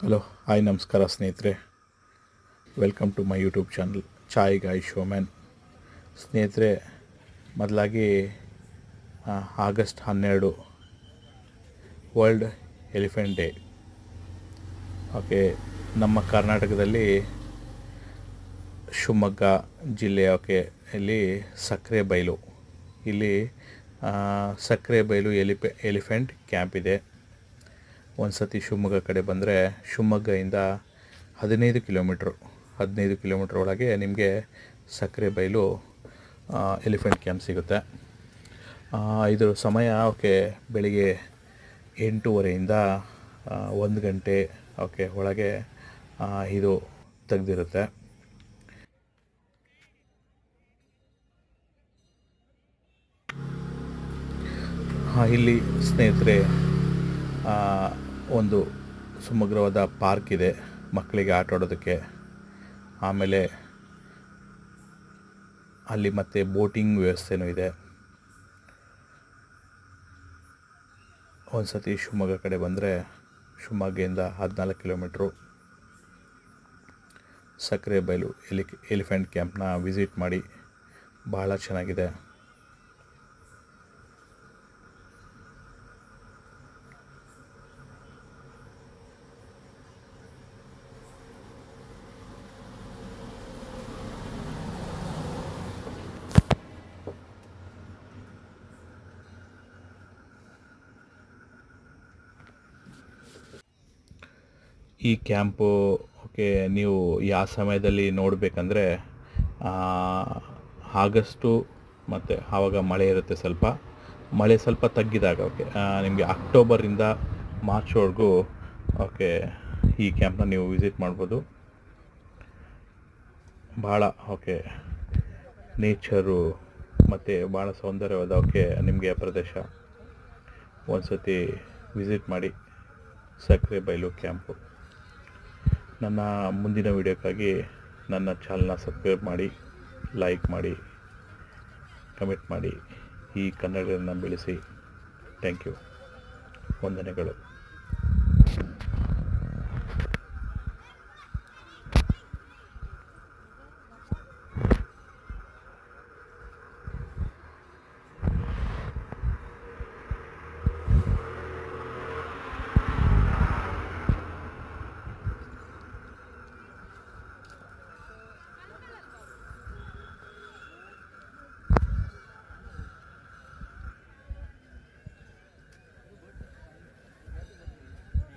Hello hi ನಮಸ್ಕಾರ ಸ್ನೇಹಿತರೆ. Welcome to my YouTube channel chai guy showman ಸ್ನೇಹಿತರೆ, ಮೊದಲಾಗಿ ಆಗಸ್ಟ್ ಹನ್ನೆರಡು ವರ್ಲ್ಡ್ ಎಲಿಫೆಂಟ್ ಡೇ ಓಕೆ, ನಮ್ಮ ಕರ್ನಾಟಕದಲ್ಲಿ ಶಿವಮೊಗ್ಗ ಜಿಲ್ಲೆ ಓಕೆ, ಇಲ್ಲಿ ಸಕ್ಕರೆ ಬೈಲು. ಇಲ್ಲಿ ಸಕ್ಕರೆ ಬೈಲು ಎಲಿಫೆ ಎಲಿಫೆಂಟ್ ಕ್ಯಾಂಪ್ ಇದೆ. ಒಂದು ಸತಿ ಶಿವಮೊಗ್ಗ ಕಡೆ ಬಂದರೆ ಶಿವಮೊಗ್ಗದಿಂದ ಹದಿನೈದು ಕಿಲೋಮೀಟ್ರು, ಹದಿನೈದು ಕಿಲೋಮೀಟ್ರ್ ಒಳಗೆ ನಿಮಗೆ ಸಕ್ಕರೆ ಬೈಲು ಎಲಿಫೆಂಟ್ ಕ್ಯಾಂಪ್ ಸಿಗುತ್ತೆ. ಇದು ಸಮಯ ಓಕೆ ಬೆಳಿಗ್ಗೆ ಎಂಟೂವರೆಯಿಂದ ಒಂದು ಗಂಟೆ ಓಕೆ ಒಳಗೆ ಇದು ತೆಗೆದಿರುತ್ತೆ. ಇಲ್ಲಿ ಸ್ನೇಹಿತರೆ ಒಂದು ಸಮಗ್ರವಾದ ಪಾರ್ಕ್ ಇದೆ ಮಕ್ಕಳಿಗೆ ಆಟ ಆಡೋದಕ್ಕೆ. ಆಮೇಲೆ ಅಲ್ಲಿ ಮತ್ತೆ ಬೋಟಿಂಗ್ ವ್ಯವಸ್ಥೆನೂ ಇದೆ. ಒಂದು ಸತಿ ಶಿವಮೊಗ್ಗ ಕಡೆ ಬಂದರೆ ಶಿವಮೊಗ್ಗದಿಂದ ಹದಿನಾಲ್ಕು ಕಿಲೋಮೀಟ್ರು. ಸಕ್ಕರೆ ಬಯಲು ಎಲಿ ಎಲಿಫೆಂಟ್ ಕ್ಯಾಂಪ್ನ ವಿಸಿಟ್ ಮಾಡಿ ಭಾಳ ಚೆನ್ನಾಗಿದೆ. ಈ ಕ್ಯಾಂಪು ಓಕೆ, ನೀವು ಯಾವ ಸಮಯದಲ್ಲಿ ನೋಡಬೇಕಂದ್ರೆ ಆಗಸ್ಟು ಮತ್ತು ಆವಾಗ ಮಳೆ ಇರುತ್ತೆ ಸ್ವಲ್ಪ. ಮಳೆ ಸ್ವಲ್ಪ ತಗ್ಗಿದಾಗ, ಓಕೆ ನಿಮಗೆ ಅಕ್ಟೋಬರಿಂದ ಮಾರ್ಚ್ವರೆಗೂ ಓಕೆ, ಈ ಕ್ಯಾಂಪ್ನ ನೀವು ವಿಸಿಟ್ ಮಾಡ್ಬೋದು. ಭಾಳ, ಓಕೆ ನೇಚರು ಮತ್ತು ಭಾಳ ಸೌಂದರ್ಯವಾದ, ಓಕೆ, ನಿಮಗೆ ಪ್ರದೇಶ ಒಂದು ಸತಿ ವಿಸಿಟ್ ಮಾಡಿ ಸಕ್ಕರೆ ಬೈಲು ಕ್ಯಾಂಪು. ನನ್ನ ಮುಂದಿನ ವೀಡಿಯೋಕ್ಕಾಗಿ ನನ್ನ ಚಾನಲ್ನ ಸಬ್ಸ್ಕ್ರೈಬ್ ಮಾಡಿ, ಲೈಕ್ ಮಾಡಿ, ಕಮೆಂಟ್ ಮಾಡಿ. ಈ ಕನ್ನಡವನ್ನು ಬೆಳೆಸಿ. Thank you. ವಂದನೆಗಳು.